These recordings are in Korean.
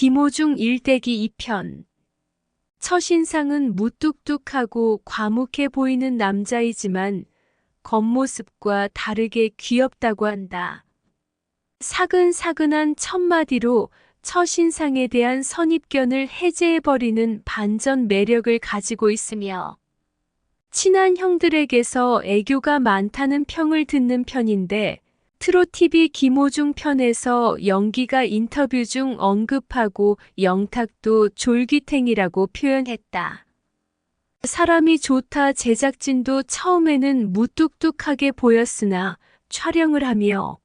김호중 일대기 2편 첫인상은 무뚝뚝하고 과묵해 보이는 남자이지만 겉모습과 다르게 귀엽다고 한다. 사근사근한 첫마디로 첫인상에 대한 선입견을 해제해버리는 반전 매력을 가지고 있으며 친한 형들에게서 애교가 많다는 평을 듣는 편인데 트로TV 김호중 편에서 연기가 인터뷰 중 언급하고 영탁도 졸기탱이라고 표현했다. 사람이 좋다 제작진도 처음에는 무뚝뚝하게 보였으나 촬영을 하며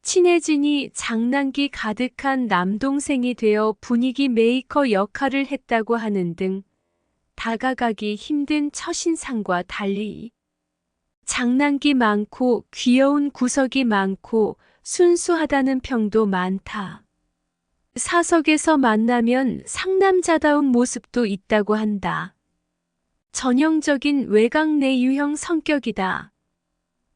친해지니 장난기 가득한 남동생이 되어 분위기 메이커 역할을 했다고 하는 등 다가가기 힘든 첫인상과 달리 장난기 많고 귀여운 구석이 많고 순수하다는 평도 많다. 사석에서 만나면 상남자다운 모습도 있다고 한다. 전형적인 외강 내 유형 성격이다.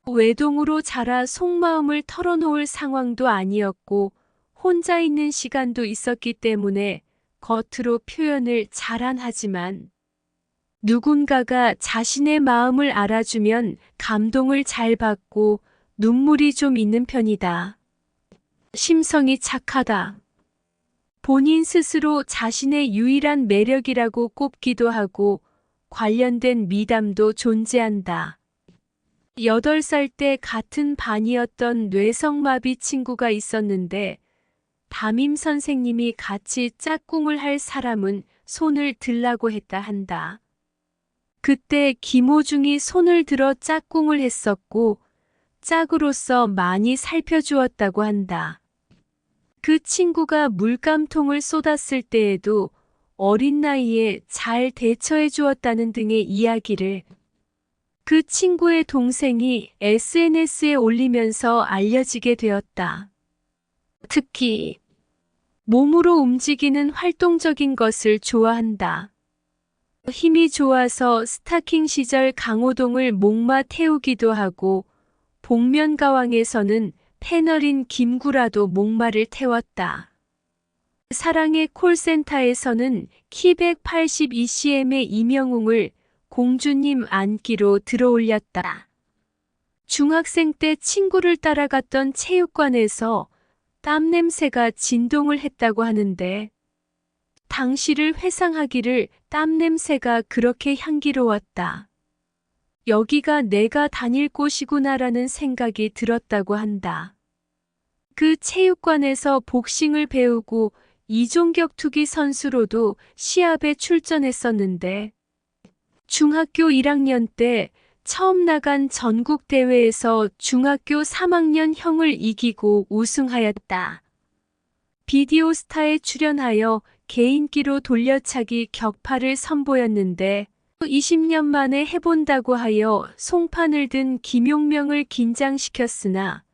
외동으로 자라 속마음을 털어놓을 상황도 아니었고 혼자 있는 시간도 있었기 때문에 겉으로 표현을 잘안 하지만 누군가가 자신의 마음을 알아주면 감동을 잘 받고 눈물이 좀 있는 편이다. 심성이 착하다. 본인 스스로 자신의 유일한 매력이라고 꼽기도 하고 관련된 미담도 존재한다. 8살 때 같은 반이었던 뇌성마비 친구가 있었는데 담임 선생님이 같이 짝꿍을 할 사람은 손을 들라고 했다 한다. 그때 김호중이 손을 들어 짝꿍을 했었고 짝으로서 많이 살펴주었다고 한다. 그 친구가 물감통을 쏟았을 때에도 어린 나이에 잘 대처해 주었다는 등의 이야기를 그 친구의 동생이 SNS에 올리면서 알려지게 되었다. 특히 몸으로 움직이는 활동적인 것을 좋아한다. 힘이 좋아서 스타킹 시절 강호동을 목마 태우기도 하고 복면가왕에서는 패널인 김구라도 목마를 태웠다. 사랑의 콜센터에서는 키 182cm의 이명웅을 공주님 안기로 들어올렸다. 중학생 때 친구를 따라갔던 체육관에서 땀 냄새가 진동을 했다고 하는데 당시를 회상하기를 땀 냄새가 그렇게 향기로웠다. 여기가 내가 다닐 곳이구나라는 생각이 들었다고 한다. 그 체육관에서 복싱을 배우고 이종격 투기 선수로도 시합에 출전했었는데 중학교 1학년 때 처음 나간 전국 대회에서 중학교 3학년 형을 이기고 우승하였다. 비디오 스타에 출연하여 개인기로 돌려차기 격파를 선보였는데 20년 만에 해본다고 하여 송판을 든 김용명을 긴장시켰으나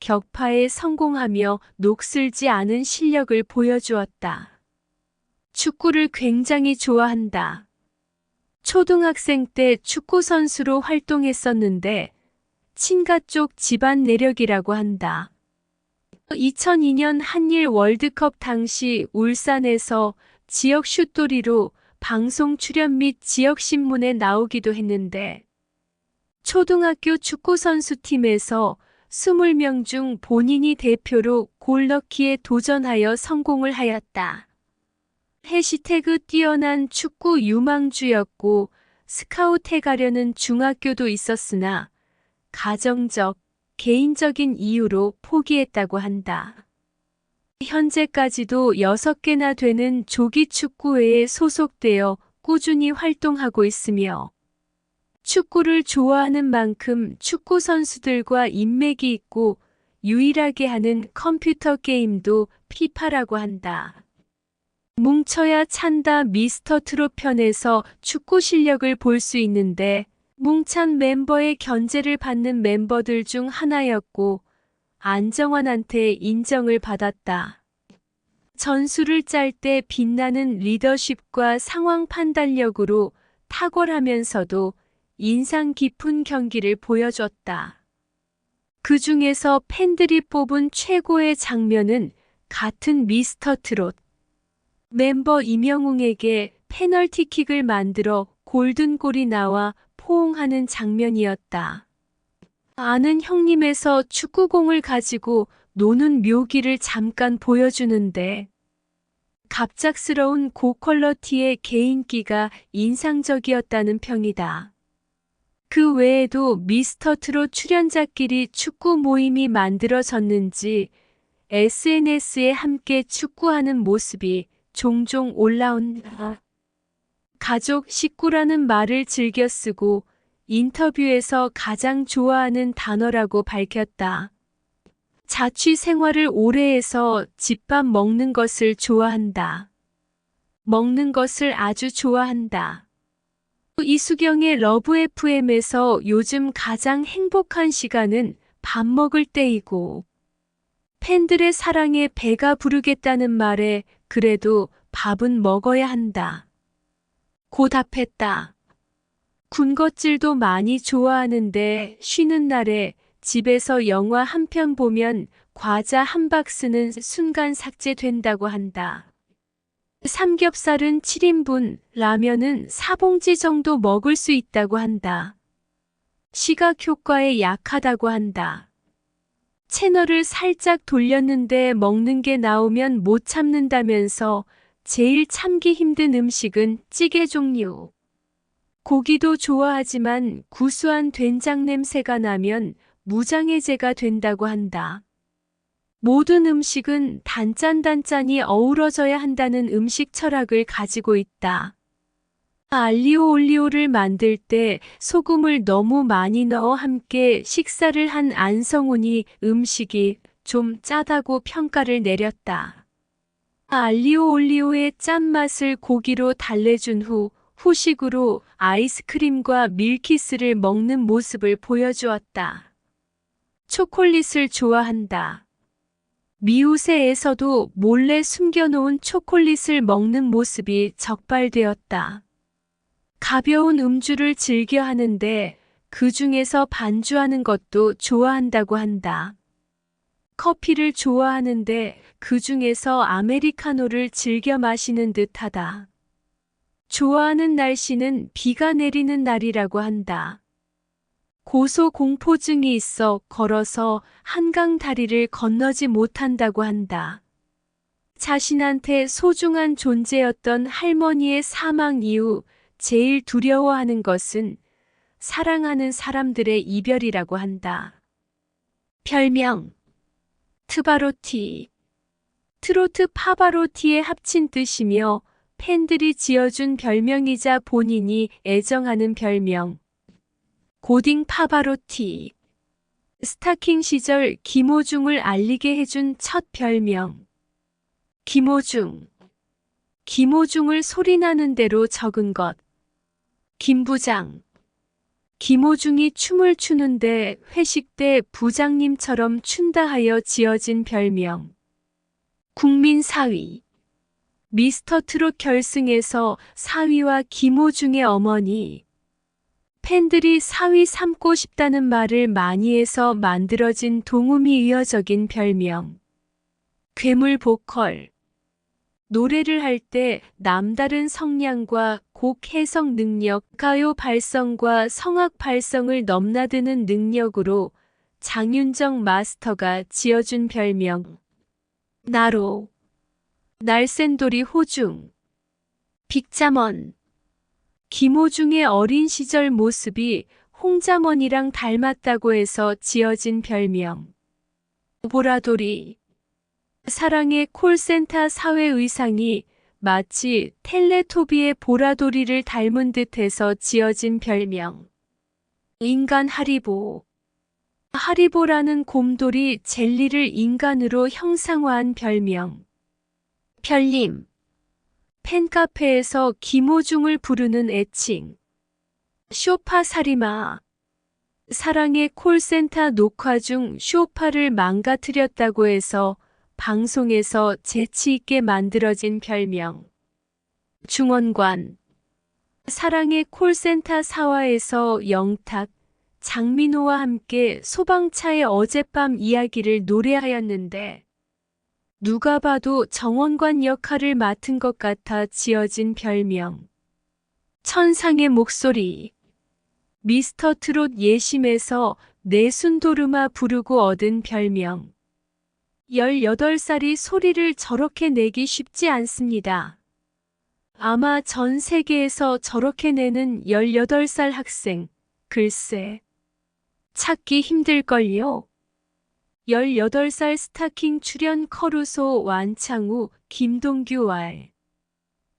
격파에 성공하며 녹슬지 않은 실력을 보여주었다. 축구를 굉장히 좋아한다. 초등학생 때 축구선수로 활동했었는데 친가 쪽 집안 내력이라고 한다. 2002년 한일 월드컵 당시 울산에서 지역 슛돌이로 방송 출연 및 지역신문에 나오기도 했는데 초등학교 축구선수팀에서 20명 중 본인이 대표로 골넣기에 도전하여 성공을 하였다. 해시태그 뛰어난 축구 유망주였고 스카우트해 가려는 중학교도 있었으나 가정적, 개인적인 이유로 포기했다고 한다. 현재까지도 6개나 되는 조기 축구회에 소속되어 꾸준히 활동하고 있으며 축구를 좋아하는 만큼 축구 선수들과 인맥이 있고 유일하게 하는 컴퓨터 게임도 피파라고 한다. 뭉쳐야 찬다 미스터 트롯 편에서 축구 실력을 볼 수 있는데 뭉찬 멤버의 견제를 받는 멤버들 중 하나였고 안정환한테 인정을 받았다. 전술을 짤 때 빛나는 리더십과 상황 판단력으로 탁월하면서도 인상 깊은 경기를 보여줬다. 그 중에서 팬들이 뽑은 최고의 장면은 같은 미스터 트롯 멤버 이명웅에게 페널티킥을 만들어 골든골이 나와 포옹하는 장면이었다. 아는 형님에서 축구공을 가지고 노는 묘기를 잠깐 보여주는데 갑작스러운 고퀄러티의 개인기가 인상적이었다는 평이다. 그 외에도 미스터 트롯 출연자끼리 축구 모임이 만들어졌는지 SNS에 함께 축구하는 모습이 종종 올라온다. 가족 식구라는 말을 즐겨 쓰고 인터뷰에서 가장 좋아하는 단어라고 밝혔다. 자취 생활을 오래 해서 집밥 먹는 것을 좋아한다. 먹는 것을 아주 좋아한다. 이수경의 러브 FM에서 요즘 가장 행복한 시간은 밥 먹을 때이고, 팬들의 사랑에 배가 부르겠다는 말에 그래도 밥은 먹어야 한다. 고 답했다. 군것질도 많이 좋아하는데 쉬는 날에 집에서 영화 한 편 보면 과자 한 박스는 순간 삭제된다고 한다. 삼겹살은 7인분, 라면은 4봉지 정도 먹을 수 있다고 한다. 시각 효과에 약하다고 한다. 채널을 살짝 돌렸는데 먹는 게 나오면 못 참는다면서 제일 참기 힘든 음식은 찌개 종류. 고기도 좋아하지만 구수한 된장 냄새가 나면 무장해제가 된다고 한다. 모든 음식은 단짠단짠이 어우러져야 한다는 음식 철학을 가지고 있다. 알리오 올리오를 만들 때 소금을 너무 많이 넣어 함께 식사를 한 안성훈이 음식이 좀 짜다고 평가를 내렸다. 알리오 올리오의 짠맛을 고기로 달래준 후 후식으로 아이스크림과 밀키스를 먹는 모습을 보여주었다. 초콜릿을 좋아한다. 미우새에서도 몰래 숨겨놓은 초콜릿을 먹는 모습이 적발되었다. 가벼운 음주를 즐겨 하는데 그 중에서 반주하는 것도 좋아한다고 한다. 커피를 좋아하는데 그 중에서 아메리카노를 즐겨 마시는 듯 하다. 좋아하는 날씨는 비가 내리는 날이라고 한다. 고소공포증이 있어 걸어서 한강 다리를 건너지 못한다고 한다. 자신한테 소중한 존재였던 할머니의 사망 이후 제일 두려워하는 것은 사랑하는 사람들의 이별이라고 한다. 별명 트바로티 트로트 파바로티의 합친 뜻이며 팬들이 지어준 별명이자 본인이 애정하는 별명 고딩 파바로티. 스타킹 시절 김호중을 알리게 해준 첫 별명. 김호중. 김호중을 소리나는 대로 적은 것. 김부장. 김호중이 춤을 추는데 회식 때 부장님처럼 춘다 하여 지어진 별명. 국민 사위. 미스터 트롯 결승에서 사위와 김호중의 어머니. 팬들이 사위 삼고 싶다는 말을 많이 해서 만들어진 동음이 이어적인 별명. 괴물 보컬. 노래를 할 때 남다른 성량과 곡 해석 능력, 가요 발성과 성악 발성을 넘나드는 능력으로 장윤정 마스터가 지어준 별명. 나로. 날쌘돌이 호중. 빅자먼. 김호중의 어린 시절 모습이 홍자먼이랑 닮았다고 해서 지어진 별명. 보라돌이. 사랑의 콜센터 사회 의상이 마치 텔레토비의 보라돌이를 닮은 듯해서 지어진 별명. 인간 하리보. 하리보라는 곰돌이 젤리를 인간으로 형상화한 별명. 별님. 팬카페에서 김호중을 부르는 애칭. 쇼파 사리마. 사랑의 콜센터 녹화 중 쇼파를 망가뜨렸다고 해서 방송에서 재치 있게 만들어진 별명. 중원관. 사랑의 콜센터 사화에서 영탁, 장민호와 함께 소방차의 어젯밤 이야기를 노래하였는데 누가 봐도 정원관 역할을 맡은 것 같아 지어진 별명. 천상의 목소리. 미스터 트롯 예심에서 내순도르마 부르고 얻은 별명. 18살이 소리를 저렇게 내기 쉽지 않습니다. 아마 전 세계에서 저렇게 내는 18살 학생, 글쎄. 찾기 힘들걸요. 18살 스타킹 출연 커루소 완창우, 김동규 왈.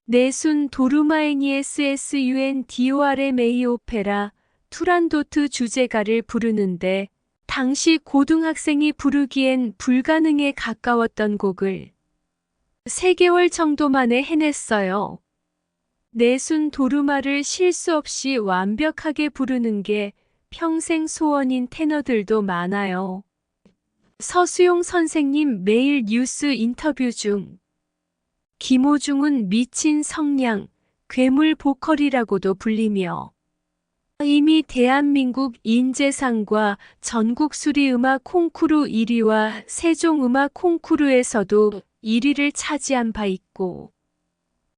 내순 도르마에니 SSUN DORMA 오페라 투란도트 주제가를 부르는데 당시 고등학생이 부르기엔 불가능에 가까웠던 곡을 3개월 정도 만에 해냈어요. 내순 도르마를 실수 없이 완벽하게 부르는 게 평생 소원인 테너들도 많아요. 서수용 선생님 매일 뉴스 인터뷰 중 김호중은 미친 성냥, 괴물 보컬이라고도 불리며 이미 대한민국 인재상과 전국 수리음악 콩쿠르 1위와 세종음악 콩쿠르에서도 1위를 차지한 바 있고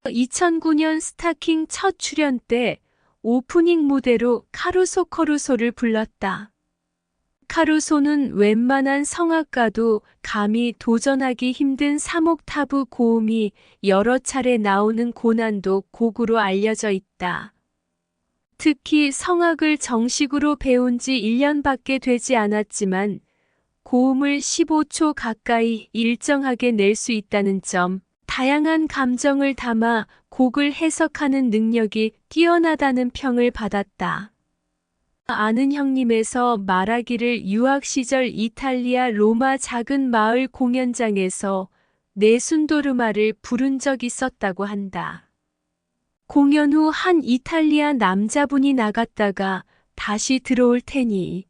2009년 스타킹 첫 출연 때 오프닝 무대로 카루소 커루소를 불렀다. 카루소는 웬만한 성악가도 감히 도전하기 힘든 사목타브 고음이 여러 차례 나오는 고난도 곡으로 알려져 있다. 특히 성악을 정식으로 배운 지 1년밖에 되지 않았지만 고음을 15초 가까이 일정하게 낼 수 있다는 점, 다양한 감정을 담아 곡을 해석하는 능력이 뛰어나다는 평을 받았다. 아는 형님에서 말하기를 유학 시절 이탈리아 로마 작은 마을 공연장에서 네순도르마를 부른 적 있었다고 한다. 공연 후 한 이탈리아 남자분이 나갔다가 다시 들어올 테니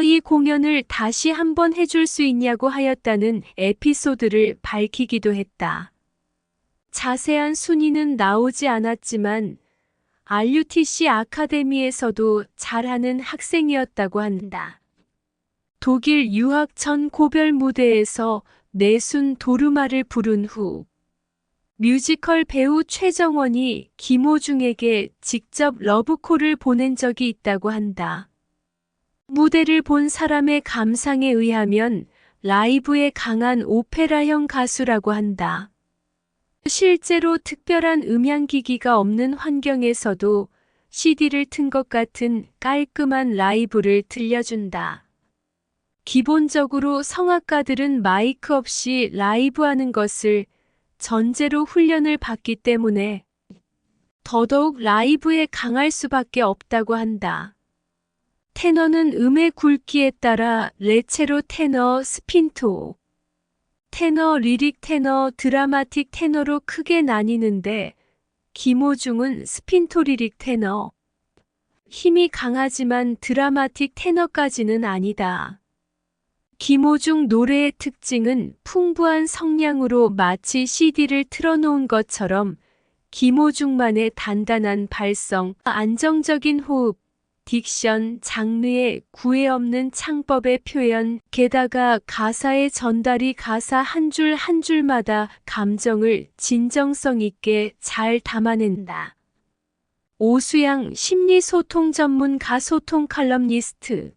이 공연을 다시 한번 해줄 수 있냐고 하였다는 에피소드를 밝히기도 했다. 자세한 순위는 나오지 않았지만 RUTC 아카데미에서도 잘하는 학생이었다고 한다. 독일 유학 전 고별 무대에서 내순 도르마를 부른 후 뮤지컬 배우 최정원이 김호중에게 직접 러브콜을 보낸 적이 있다고 한다. 무대를 본 사람의 감상에 의하면 라이브에 강한 오페라형 가수라고 한다. 실제로 특별한 음향기기가 없는 환경에서도 CD를 튼 것 같은 깔끔한 라이브를 들려준다. 기본적으로 성악가들은 마이크 없이 라이브하는 것을 전제로 훈련을 받기 때문에 더더욱 라이브에 강할 수밖에 없다고 한다. 테너는 음의 굵기에 따라 레체로 테너, 스핀토, 테너, 리릭 테너, 드라마틱 테너로 크게 나뉘는데 김호중은 스핀토 리릭 테너. 힘이 강하지만 드라마틱 테너까지는 아니다. 김호중 노래의 특징은 풍부한 성량으로 마치 CD를 틀어놓은 것처럼 김호중만의 단단한 발성, 안정적인 호흡, 딕션, 장르의 구애 없는 창법의 표현, 게다가 가사의 전달이 가사 한 줄 한 줄마다 감정을 진정성 있게 잘 담아낸다. 오수양 심리소통 전문 가소통 칼럼니스트